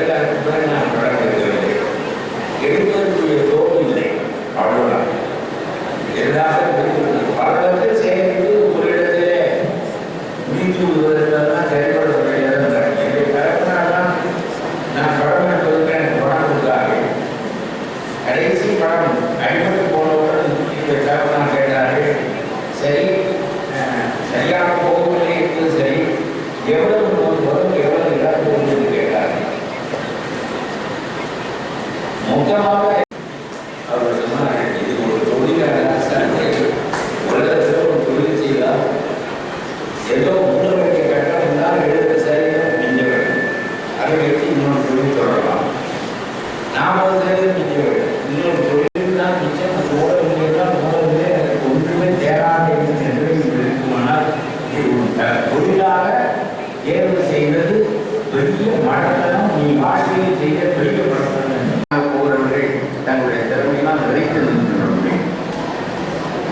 எல்லாருக்குமே நான் கடந்து எடுக்கவில்லை எடுப்பதற்குரிய தோல் இல்லை அவ்வளவுதான் எல்லாரும்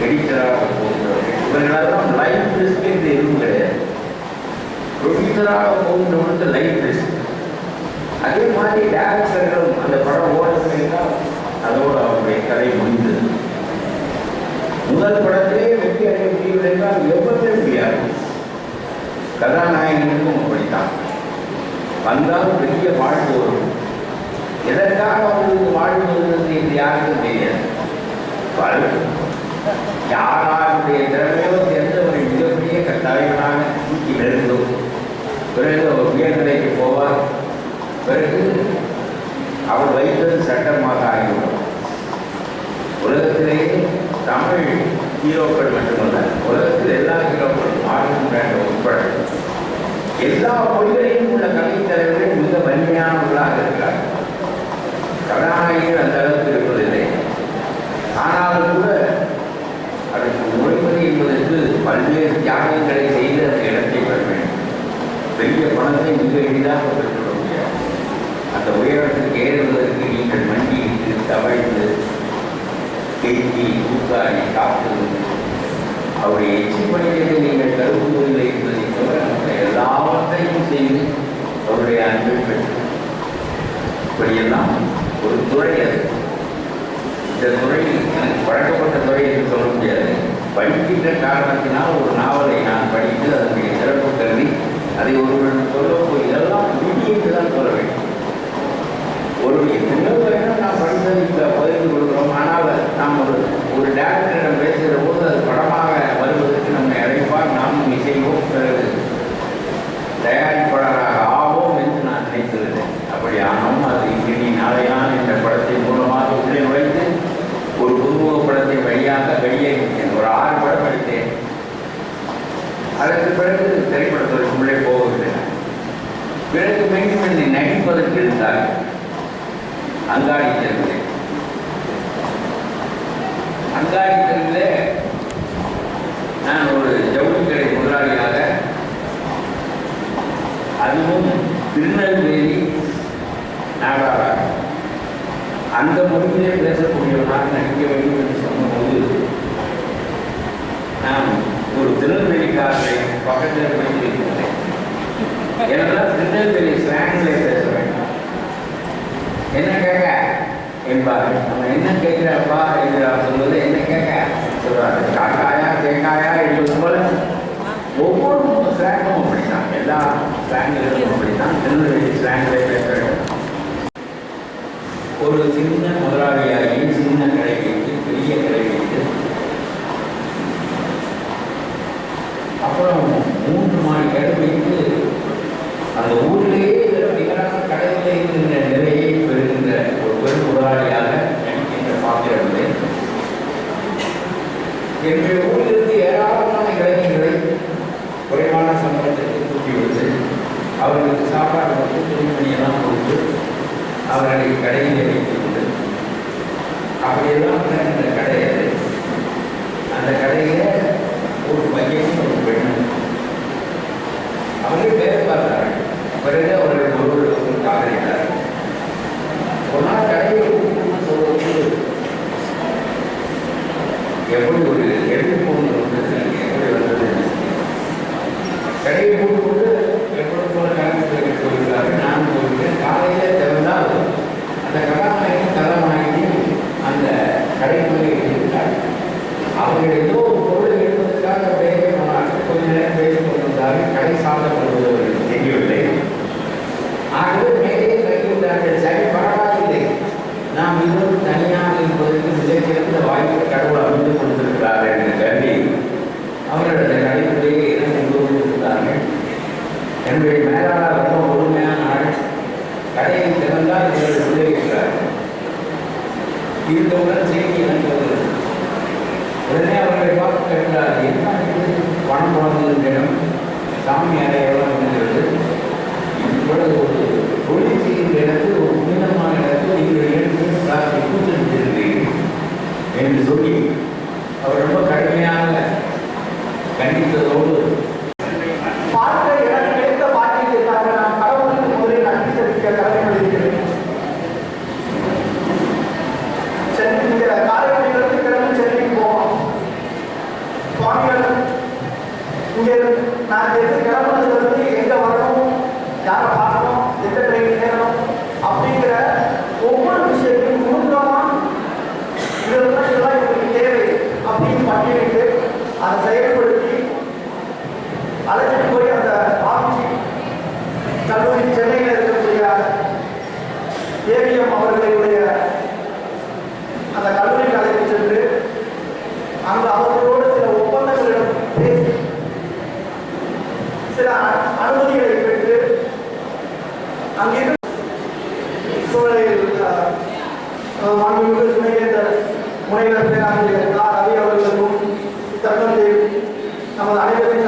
எடிட்டராக போகின்றவர்கள் இவர்களெல்லாம் லைஃப் ரிஸ்க் என்று எதுவும் கிடையாது. ப்ரொடியூசராக போகின்றவனுக்கு லைஃப் ரிஸ்க் அதே மாதிரி டேரக்டர்களும் அந்த படம் ஓடுறதுனா அதோட அவருடைய கதை முடிந்தது. முதல் படத்திலே வெற்றி அடைய முடியவில்லை என்றால் எவ்வளவு முடியாது கதாநாயகனுக்கும் அப்படித்தான். வந்தால் பெரிய வாழ்வு வரும். எதற்காக அவங்களுக்கு வாழ்வு வருகிறது என்று யாருக்கும் தெரியாது. வாழ்வு. ஹீரோக்கள் மட்டுமல்ல உலகத்தில் எல்லா ஹீரோக்களும் மார்கன் பிராண்ட் உட்பட எல்லா மொழிகளிலும் உள்ள கல்வி தலைவர்கள் மிக வலிமையானவர்களாக இருக்கிறார்கள். கதாநாயகர் அந்த அளவுக்கு இருப்பதில்லை. ஆனாலும் கூட அதற்கு மொழிமுறை என்பதற்கு பல்வேறு தியாகங்களை செய்து அந்த இடத்தை பெற வேண்டும். பெரிய பணத்தை மிக எளிதாக பெற்றுவிட முடியாது. அந்த உயரத்துக்கு ஏறுவதற்கு நீங்கள் மண்டியிட்டு தவழ்ந்து கெஞ்சி கூத்தாடி காத்து அவருடைய எச்சி பணிகளை நீங்கள் கருதுவதில்லை என்பதை தவிர மற்ற எல்லாவற்றையும் செய்து அவருடைய அன்பை பெற்று இப்படியெல்லாம் ஒரு துறை அது. இந்த துறை எனக்கு பழக்கப்பட்ட துறை என்று சொல்ல முடியாது. படிக்கின்ற காரணத்தினால் ஒரு நாவலை நான் படித்து அதனுடைய சிறப்பு கருதி அதை ஒருவரிடம் சொல்ல போய் இதெல்லாம் விதி என்று தான் சொல்ல வேண்டும் ஒரு எத்தனையோ பேரும் நாம் படித்தது இங்கே பகிர்ந்து கொடுக்கிறோம் ஆனால் நாம் ஒரு ஒரு டேரக்டரிடம் பேசுகிற போது அது படமாக வருவதற்கு நம்மை அழைப்பார் நாம் இசைவோம் பிறகு தயாரிப்பாளராக ஆவோம் என்று நான் நினைத்திருந்தேன் அப்படி ஆனோம் அது இனி நாளையான் என்ற படத்தின் மூலமாக உள்ளே நுழைத்து ஒரு புதுமுக படத்தை வழியாக வெளியேறினேன் ஒரு ஆறு படம் எடுத்தேன் அதற்கு பிறகு திரைப்படத்திற்குள்ளே போகவில்லை. பிறகு மீண்டும் என்னை நடிப்பதற்கு இருந்தால் அங்காடி தெருவிலே. அங்காடி தெருவிலே நான் ஒரு ஜவுளி கடை முதலாளியாக அதுவும் திருநெல்வேலி நாடாளர் அந்த மொழியிலே பேசக்கூடியவனாக நடிக்க வேண்டும் என்று சொன்னபோது நான் ஒரு திருநெல்வேலிக்காரரை பக்கத்தில் வைத்திருக்கிறேன் ஏனென்றால் திருநெல்வேலி ஸ்லாங்கிலே பேச வேண்டும் என்ன கேட்க என்பார் நம்ம என்ன கேட்கிறப்பா என்று அவர் சொல்வது என்ன கேட்க சொல்றாரு காக்காயா தேங்காயா என்பது போல ஒவ்வொரு ஸ்லாங்கும் அப்படித்தான் எல்லா ஸ்லாங்கிலும் அப்படித்தான் திருநெல்வேலி ஸ்லாங்கிலே பேச வேண்டும் ஒரு சின்ன முதலாளியாகி சின்ன கடை வைத்து பெரிய கடை வைத்து அப்புறம் மூன்று மாடி கடை வைத்து அந்த ஊரிலேயே நிகரான கடையில் இருக்கின்ற நிலையை பெறுகின்ற ஒரு பெரும் முதலாளியாக நினைக்கின்ற பாத்திரங்களே என்னுடைய ஊரிலிருந்து ஏராளமான இளைஞர்களை குறைவான சம்பளத்திற்கு தூக்கி விடுத்து அவர்களுக்கு சாப்பாடு வந்து துணிமணியெல்லாம் கொடுத்து அவர்களை கடையில் வைத்து கொண்டு அப்படியெல்லாம் இந்த கடை அந்த கடையை ஒரு பையனும் ஒரு பெண்ணும் அவர்கள் பேர் பார்த்தார்கள் பிறகு அவர்கள் ஒருவருக்கு காதலித்தார்கள் என்னுடைய மேலாளர் ரொம்ப முழுமையான ஆள் கடையை திறந்தால் இவர்கள் உள்ளே இருக்கிறார்கள் இருந்தவுடன் செய்தி பார்க்க எனக்கு கிடைத்த பாக்கியத்திற்காக நான் கடவுளுக்கு முதலில் நன்றி தெரிவிக்க கடமைப்படுகிறேன். சென்னை காரைக்குடியிலிருந்து கிளம்பி சென்னைக்கு போவோம். சுவாமிகள் நான் எது கிளம்புனதுல இருந்து வரணும் யாரை பார்க்கணும் எந்த ட்ரெயின் ஏறணும் அப்படிங்கிற ஒவ்வொரு விஷயத்தையும் நுணுக்கமா இதெல்லாம் இதெல்லாம் தேவை அப்படின்னு பண்ணிட்டு அதை செயல்படுத்த நமது அனைவரின்